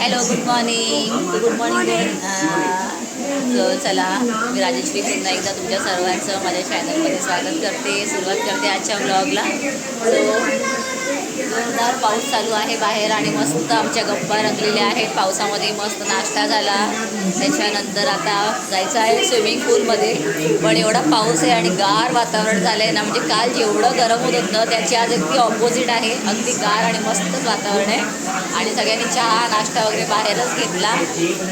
Hello good morning good morning so चला मी राजेश्री पुन्हा एकदा तुमच्या सर्वांचं माझ्या चॅनलमध्ये स्वागत करते. सुरुवात करते आजच्या ब्लॉगला सो जोरदार पाऊस चालू आहे बाहेर आणि मस्त आमच्या गप्पा रंगलेल्या आहेत. पावसामध्ये मस्त नाश्ता झाला. त्याच्यानंतर आता जायचं आहे स्विमिंग पूलमध्ये पण एवढा पाऊस आहे आणि गार वातावरण झालं आहे ना म्हणजे काल जेवढं गरम होत होतं त्याची आज अगदी ऑपोजिट आहे. अगदी गार आणि मस्तच वातावरण आहे. आणि सगळ्यांनी चहा नाश्ता वगैरे बाहेरच घेतला.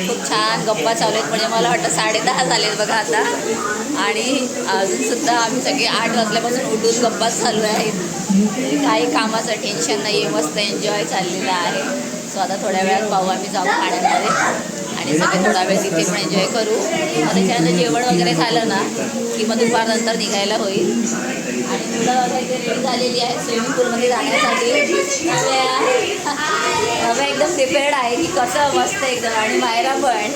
खूप छान गप्पा चालू आहेत. म्हणजे मला वाटतं साडेदहा झालेत बघा आता. आणि अजूनसुद्धा आम्ही सगळे आठ वाजल्यापासून उठून गप्पाच चालू आहेत. काही कामाचं टेन्शन नाही आहे मस्त एन्जॉय चाललेला आहे. सो आता थोड्या वेळात पाहू आम्ही जाऊ खाण्यामध्ये. आणि सगळे थोडा वेळ तिथे पण एन्जॉय करू. मग त्याच्यानंतर जेवण वगैरे झालं ना की मग दुपारनंतर निघायला होईल. आणि मुलं वगैरे रेडी झालेली आहेत स्विमिंग पूलमध्ये जाण्यासाठी. नव्या एकदम प्रिपेअर्ड आहे की कसं मस्त एकदम आणि मायरा पण.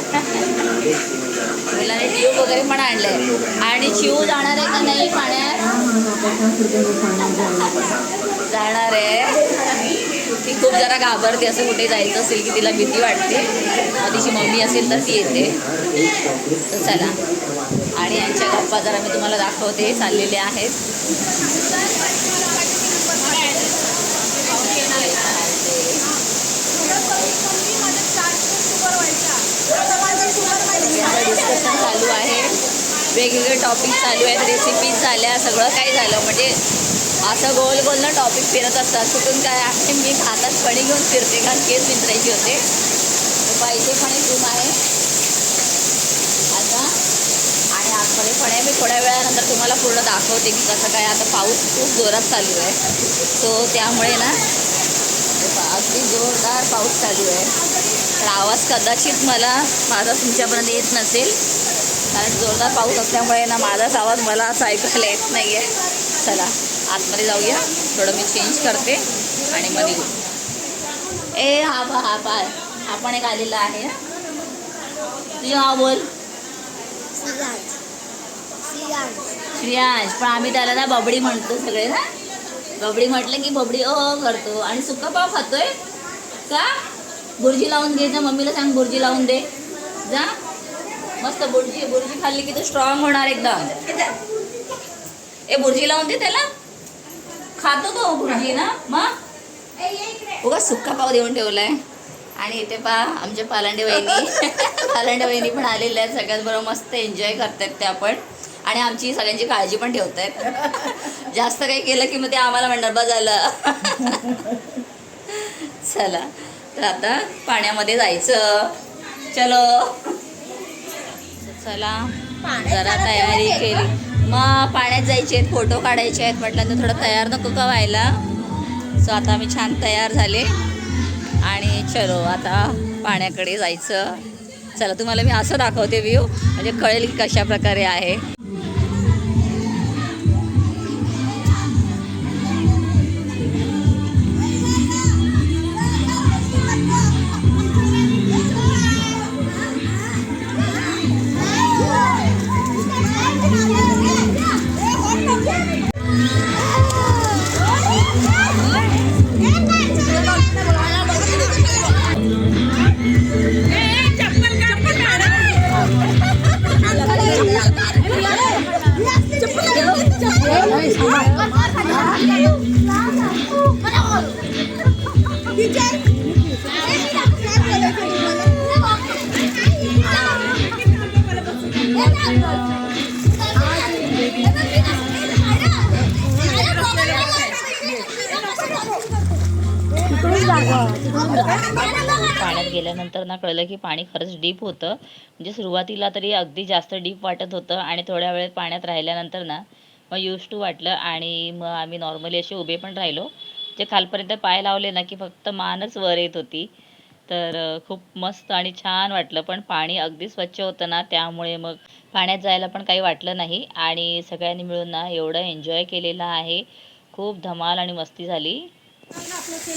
मुलाने ट्यूब वगैरे पण आणलंय. आणि चिव जाणार आहे का नाही पाण्यात? जाणार आहे. ती खूप जरा घाबरते असं कुठे जायचं असेल की तिला भीती वाटते. तिची मम्मी असेल तर ती येते. तर चला. आणि यांच्या गप्पा जरा मी तुम्हाला दाखवते चाललेले आहेत. डिस्कशन चालू आहे वेगवेगळे टॉपिक चालू आहेत रेसिपीज झाल्या सगळं काही झालं. म्हणजे असं गोल गोल ना टॉपिक फिरत असतात. कुठून काय आहे मी हातात फणी घेऊन फिरते कारण केस विंचरायचे होते. पाहिजे पण एक रूम आहे आता आणि आतमध्ये फण्या मी थोड्या वेळानंतर तुम्हाला पूर्ण दाखवते की कसं काय. आता पाऊस खूप जोरात चालू आहे. सो त्यामुळे ना अगदी जोरदार पाऊस चालू आहे. तर आवाज कदाचित मला माझा तुमच्यापर्यंत येत नसेल. कारण जोरदार पाऊस असल्यामुळे ना माझाच आवाज मला असं ऐकायला येत नाही आहे चला आतमध्ये जाऊया. थोडं मी चेंज करते आणि मग निघू. ए हा पा हा पा हा पण एक आलेला आहे. तुझं नाव बोल. श्रियांश पण आम्ही त्याला ना बबडी म्हणतो सगळे ना. बबडी म्हटलं की बबडी ओ करतो. आणि सुका पाव खातोय का? बुर्जी लावून घे जा. मम्मीला सांग बुर्जी लावून दे. जा. मस्त बुर्जी बुर्जी खाल्ली की तो स्ट्रॉंग होणार एकदम ए बुर्जी लावून दे त्याला. खातो तो बुर्जी ना मग उगा सुक्का पाव देऊन ठेवलाय. आणि इथे पा आमच्या पालांडे वहिनी. पालांडे वहिनी पण आलेल्या आहेत सगळ्यात बरोबर मस्त एन्जॉय करतायत त्या पण आणि आमची सगळ्यांची काळजी पण ठेवत आहेत जास्त काही केलं की मग ते आम्हाला म्हणणार बा झालं चला तर आता पाण्यामध्ये जायचं. चलो. चला जरा तयारी केली. मग पाण्यात जायचे आहेत फोटो काढायचे आहेत म्हटलं तर थोडं तयार नको का व्हायला? सो आता आम्ही छान तयार झाले. आणि चलो आता पाण्याकडे जायचं. चला तुम्हाला मी असं दाखवते व्ह्यू म्हणजे कळेल की कशा प्रकारे आहे. पाण्यात गेल्यानंतर ना कळलं की पाणी खरंच डीप होतं. म्हणजे सुरुवातीला तरी अगदी जास्त डीप वाटत होतं आणि थोड्या वेळेत पाण्यात राहिल्यानंतर ना मग यूज टू वाटलं आणि मग आम्ही नॉर्मली असे उभे पण राहिलो. जे खालपर्यंत पाय लावले ना की फक्त मानच वर येत होती. तर खूप मस्त आणि छान वाटलं. पण पाणी अगदी स्वच्छ होतं ना त्यामुळे मग पाण्यात जायला पण काही वाटलं नाही आणि सगळ्यांनी मिळून ना एवढं एन्जॉय केलेलं आहे. खूप धमाल आणि मस्ती झाली.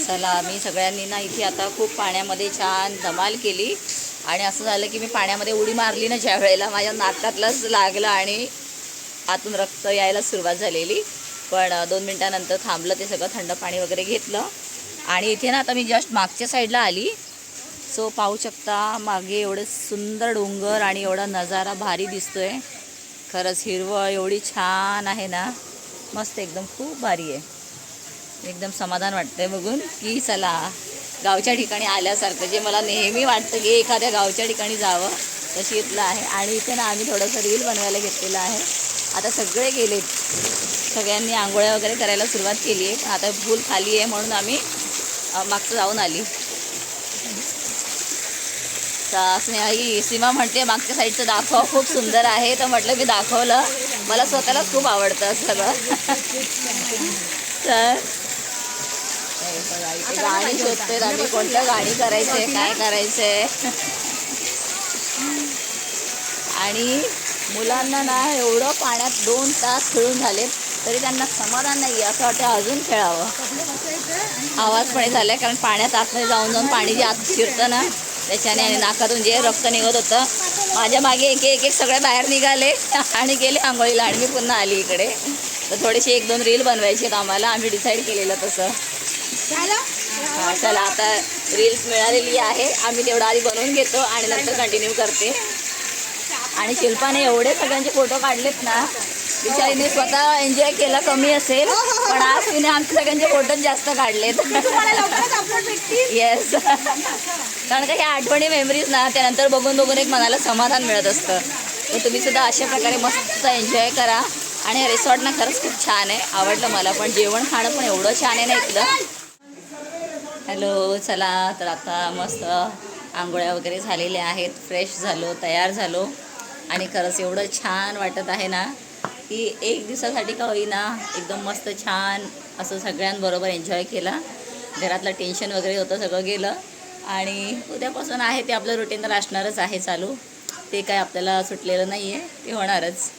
चला आम्ही सगळ्यांनी ना इथे आता खूप पाण्यामध्ये छान धमाल केली. आणि असं झालं की मी पाण्यामध्ये उडी मारली ना ज्या वेळेला माझ्या नाकातलाच लागलं आणि आतून रक्त यायला सुरुवात झालेली. पण दोन मिनटानंतर थांबलं ते सगळं थंड पाणी वगैरे घेतलं. आणि इथे ना आता मी जस्ट मागच्या साईडला आली. सो पाहू शकता मागे एवढं सुंदर डोंगर आणि एवढा नजारा भारी दिसतोय. खरंच हिरवळ एवढी छान आहे ना. मस्त एकदम खूप भारी आहे. एकदम समाधान वाटतंय बघून की चला गावच्या ठिकाणी आल्यासारखं जे मला नेहमी वाटतं की एखाद्या गावच्या ठिकाणी जावं तशी इथलं आहे. आणि इथे ना आम्ही थोडंसं रील बनवायला घेतलेलं आहे. आता सगळे गेलेत. सगळ्यांनी आंघोळ्या वगैरे करायला सुरुवात केली आहे आता भूल खाली आहे म्हणून आम्ही मागचं जाऊन आली. तर स्नेहा ही सीमा म्हणते मागच्या साईडचं दाखव खूप सुंदर आहे. तर म्हटलं मी दाखवलं. मला स्वतःला खूप आवडतं सगळं. तर गाणी शोधतोय आम्ही. कोणतं गाणी करायचे काय करायचंय? आणि मुलांना ना एवढं पाण्यात दोन तास खेळून झाले तरी त्यांना समाधान नाही असं वाटतं अजून खेळावं. आवाज पण झालाय कारण पाण्यात आतमध्ये जाऊन जाऊन पाणी जे आत शिरतं ना त्याच्याने आणि नाकातून जे रक्त निघत होतं माझ्या मागे एक एक एक सगळे बाहेर निघाले आणि गेले आंघोळीला आणि मी पुन्हा आली इकडे. तर थोडीशी एक दोन रील बनवायची आहेत आम्हाला आम्ही डिसाईड केलेलं तसं. हा, चला आता रील्स मिळालेली आहे. आम्ही तेवढं आधी बनवून घेतो आणि नंतर कंटिन्यू करते. आणि शिल्पाने एवढे सगळ्यांचे फोटो काढलेत ना बिचारीने स्वतः एन्जॉय केला कमी असेल. पण आज तिने आमच्या सगळ्यांचे फोटोच जास्त काढलेत. येस कारण का ह्या आठवणी मेमरीज ना त्यानंतर बघून बघून एक मनाला समाधान मिळत असतं. तर तुम्ही सुद्धा अशा प्रकारे मस्त एन्जॉय करा. आणि रिसॉर्ट ना खरंच खूप छान आहे. आवडलं मला पण. जेवण खाणं पण एवढं छान आहे ना इथलं. हॅलो चला तर आता मस्त आंघोळ्या वगैरे झालेल्या आहेत. फ्रेश झालो तयार झालो. आणि खरंच एवढं छान वाटत आहे ना. की एक दिवसासाठी का होईना एकदम मस्त छान असं सगळ्यांबरोबर एन्जॉय केला. घरातलं टेन्शन वगैरे होतं सगळं गेलं. आणि उद्यापासून आहे ते आपलं रुटीन तर असणारच आहे चालू. ते काय आपल्याला सुटलेलं नाही आहे ते होणारच.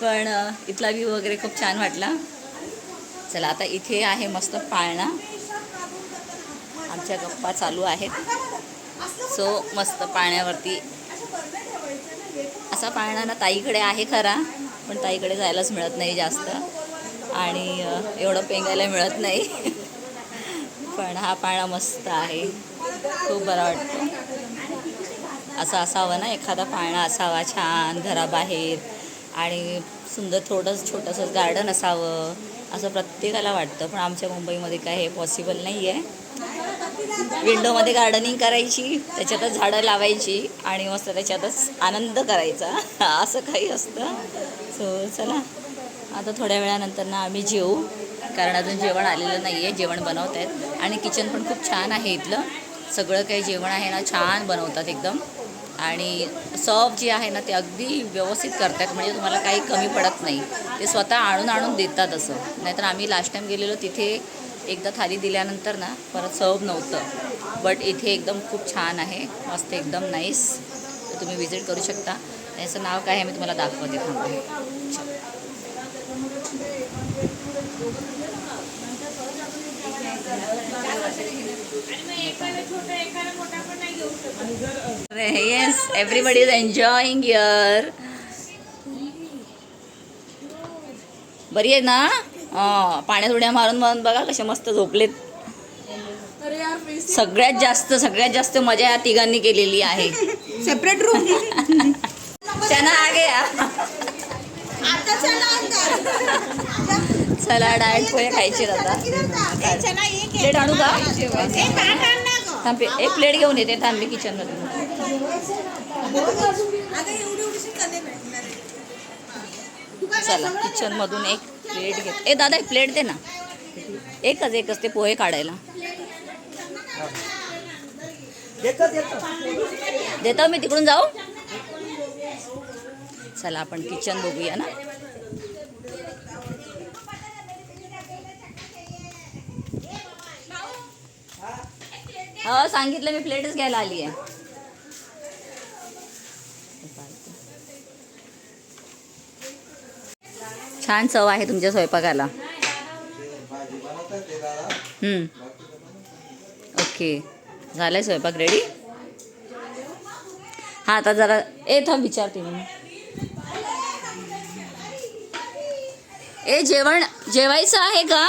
पण इथला व्ह्यू वगैरे खूप छान वाटला. चला आता इथे आहे मस्त पाळणा. आमच्या गप्पा चालू आहेत. सो मस्त पाण्यावरती असा पाळणा ना ताईकडे आहे खरा पण ताईकडे जायलाच मिळत नाही जास्त. आणि एवढं पेंगायला मिळत नाही. पण हा पाळणा मस्त आहे. खूप बरा वाटतो. असं असावं ना एखादा पाळणा असावा छान घराबाहेर. आणि सुंदर थोडंसं छोटंसं गार्डन असावं असं प्रत्येकाला वाटतं. पण आमच्या मुंबईमध्ये काय हे पॉसिबल नाही आहे विंडोमध्ये गार्डनिंग करायची त्याच्यातच झाडं लावायची आणि मस्त त्याच्यातच आनंद करायचा. असं काही असतं. सो चला. आता थोड्या वेळानंतर ना आम्ही जेवू कारण अजून जेवण आलेलं नाही आहे जेवण बनवत आहेत. आणि किचन पण खूप छान आहे इथलं. सगळं काही जेवण आहे ना छान बनवतात एकदम. आणि सॉफ जे आहे ना ते अगदी व्यवस्थित करतात. म्हणजे तुम्हाला काही कमी पडत नाही. ते स्वतः आणून आणून देतात असं. नाहीतर आम्ही लास्ट टाईम गेलेलो तिथे एकदा थाली दिल्यानंतर ना परत सर्व नव्हतं. बट इथे एकदम खूप छान आहे. मस्त एकदम नाईस तर तुम्ही विजिट करू शकता. त्याचं नाव काय आहे मी तुम्हाला दाखवते थांबा. Yes everybody is enjoying your बरी आहे ना? पाण्यात उड्या मारून मारून बघा कसे मस्त झोपलेत. सगळ्यात जास्त सगळ्यात जास्त मजा या तिघांनी केलेली आहे. सेपरेट रूम त्यांना आ गया आता. चला डायट पोहे खायचे आता. प्लेट आणू का? थांब एक प्लेट घेऊन येते थांब आहे. चला किचनमधून एक प्लेट घेत ए दादा एक प्लेट दे ना. एकच एकच ते पोहे काढायला. देतो मी तिकडून जाऊ? चला आपण किचन बघूया ना. हो सांगितलं मी प्लेटच घ्यायला आली आहे छान चव आहे तुमच्या स्वयंपाकाला. Okay okay. आहे स्वयंपाक रेडी हा आता जरा ए थांब विचारते मी. ए जेवण जेवायचं आहे का?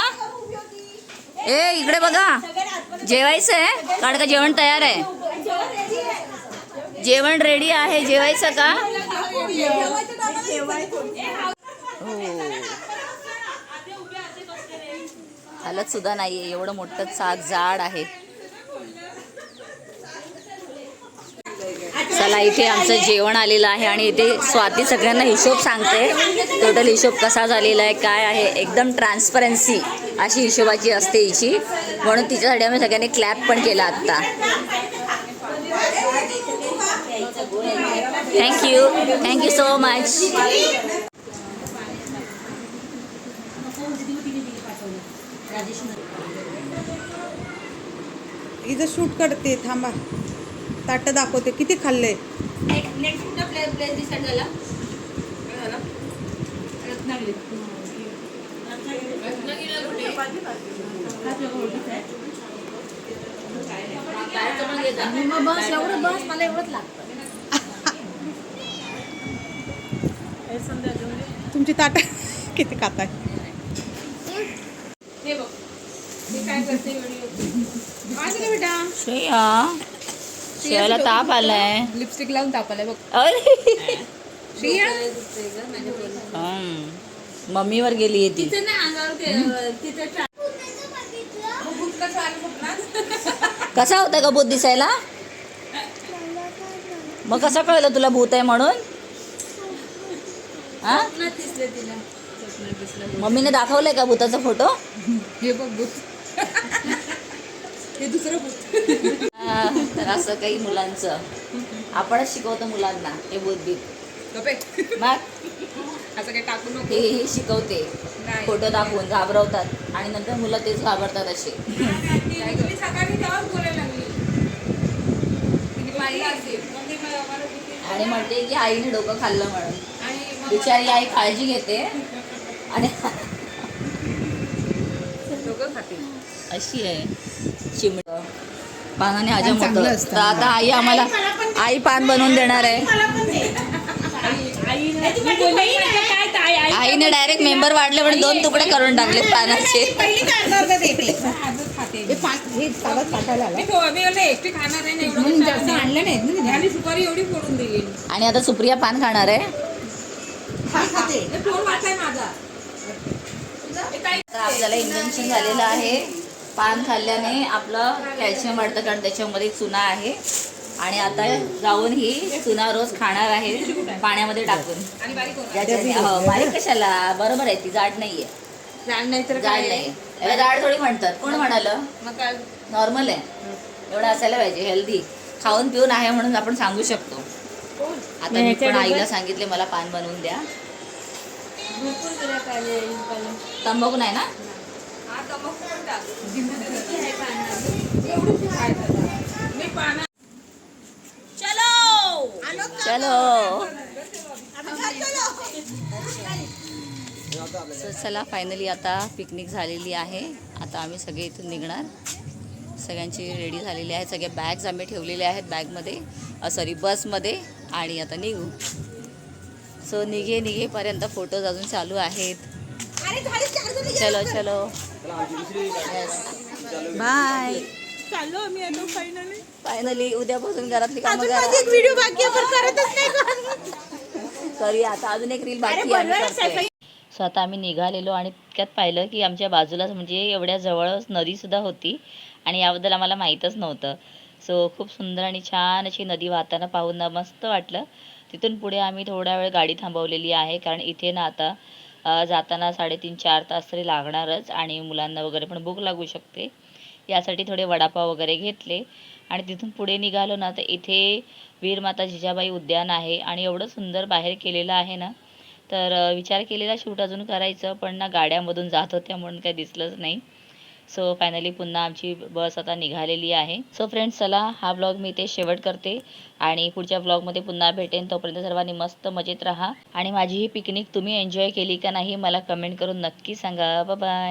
ए इकडे बघा. जेवायचं आहे? कारण का जेवण तयार आहे. जेवण रेडी आहे जेवायचं का? हो. हालत सुद्धा नाहीये एवढं मोठं चाक जाड आहे. चला इथे आमचं जेवण आलेलं आहे आणि इथे स्वाती सगळ्यांना हिशोब सांगते टोटल हिशोब कसा झालेला आहे काय आहे एकदम ट्रान्सपरन्सी अशी हिशोबाची असते हिची. म्हणून तिच्यासाठी आम्ही सगळ्यांनी क्लॅप पण केला आत्ता. Thank you thank you so much इथं शूट करते थांबा. ताट दाखवते. किती खाल्लंय बस एवढं बस मला एवढंच लागतं. तुमची ताट किती खाताय? बेटा. श्रेया श्रेयाला ताप आलाय. लिपस्टिक लावून तापालाय बघ. अरे. श्रिया. मम्मीवर गेली ती. कसा होता का भूत दिसायला? मग कसं कळलं तुला भूत आहे म्हणून? हा? मम्मीने दाखवलंय का भूताचा फोटो? हे बघ भूत. हे दुसरं तर असं काही मुलांचं. आपणच शिकवतो मुलांना हे भूत बीत गप्पे. मग? असं काही टाकू नको. हे हे शिकवते. फोटो दाखवून घाबरवतात आणि नंतर मुलं तेच घाबरतात असे. काय गं? मी सकाळी तेव्हाच बोलायला लागली. तिने पाहिलं असेल. मग ते मला- मला भीती- आणि म्हणते की आईने डोकं खाल्लं म्हणून. बिचारी आई काळजी घेते. आणि अशी आहे. चिमड पानाने मोठं. असतं. तर आता आई आम्हाला आई पान बनवून देणार आहे. आईने डायरेक्ट मेंबर वाढले पण दोन तुकडे करून टाकले पानाचे. हे हे आणि सुपारी एवढी फोडून दिली. आणि आता सुप्रिया पान खाणार आहे. आपल्याला इंजेक्शन झालेलं आहे. पान खाल्ल्याने आपलं कॅल्शियम वाढतं कारण त्याच्यामध्ये चुना आहे. आणि आता जाऊन ही चुना रोज खाणार आहे पाण्यामध्ये टाकून. आणि बारीक होणार ज्याच्याने हो, बारीक कशाला? बरोबर आहे ती जाड नाहीये. जाड नाही तर जाड काय? नाही. याला जाड थोडी म्हणतात. कोण म्हणालं? मग काय? नॉर्मल आहे. एवढं असायला पाहिजे हेल्दी. खाऊन पिऊन आहे म्हणून आपण सांगू शकतो. आता मी पण आईला सांगितले मला पान बनवून द्या. तंबाखू नाही ना? चलो! So, चला. फायनली आता पिकनिक झालेली आहे. आता आम्ही सगळे इथून निघणार. सगळ्यांची रेडी झालेली आहे. सगळे बॅग्स आम्ही ठेवलेले आहेत बॅगमध्ये सॉरी बसमध्ये आणि आता निघू. सो निघे निघेपर्यंत फोटोज अजून चालू आहेत. चलो चलो. बाय चाललो आम्ही आता फायनली फायनली उद्यापासून घरातली कामं अजून माझी करा एक व्हिडिओ बाकी आहे पण करतच नाही सॉरी आता अजून एक रील बाकी आहे, आम्ही करतोय. सो आता आम्ही निघालेलो आणि तितक्यात पाहिलं की आमच्या बाजूलाच म्हणजे एवढ्या जवळच नदीसुद्धा होती आणि याबद्दल आम्हाला माहीतच नव्हतं. सो खूप सुंदर आणि छान अशी नदी वाहताना पाहून ना मस्त वाटलं. तिथून पुढे आम्ही थोडा वेळ गाडी थांबवलेली आहे कारण इथे ना आता जाताना साडेतीन चार तास तरी लागणारच आणि मुलांना वगैरे पण भूक लागू शकते. यासाठी थोडे वडापाव वगैरे घेतले. आणि तिथून पुढे निघालो ना तर इथे वीरमाता जिजाबाई उद्यान आहे आणि एवढं सुंदर बाहेर केलेलं आहे ना तर विचार केलेला शूट अजून करायचं पण ना गाड्यामधून जात होत्या म्हणून काही दिसलंच नाही. सो फायनली पुन्हा आमची बस आता निघालेली आहे. सो फ्रेंड्स चला हा ब्लॉग मी इथे शेवट करते. आणि पुढच्या ब्लॉगमध्ये पुन्हा भेटेन. तोपर्यंत सर्वांनी मस्त मजेत राहा. आणि माझी ही पिकनिक तुम्ही एन्जॉय केली का नाही मला कमेंट करून नक्की सांगा. बाय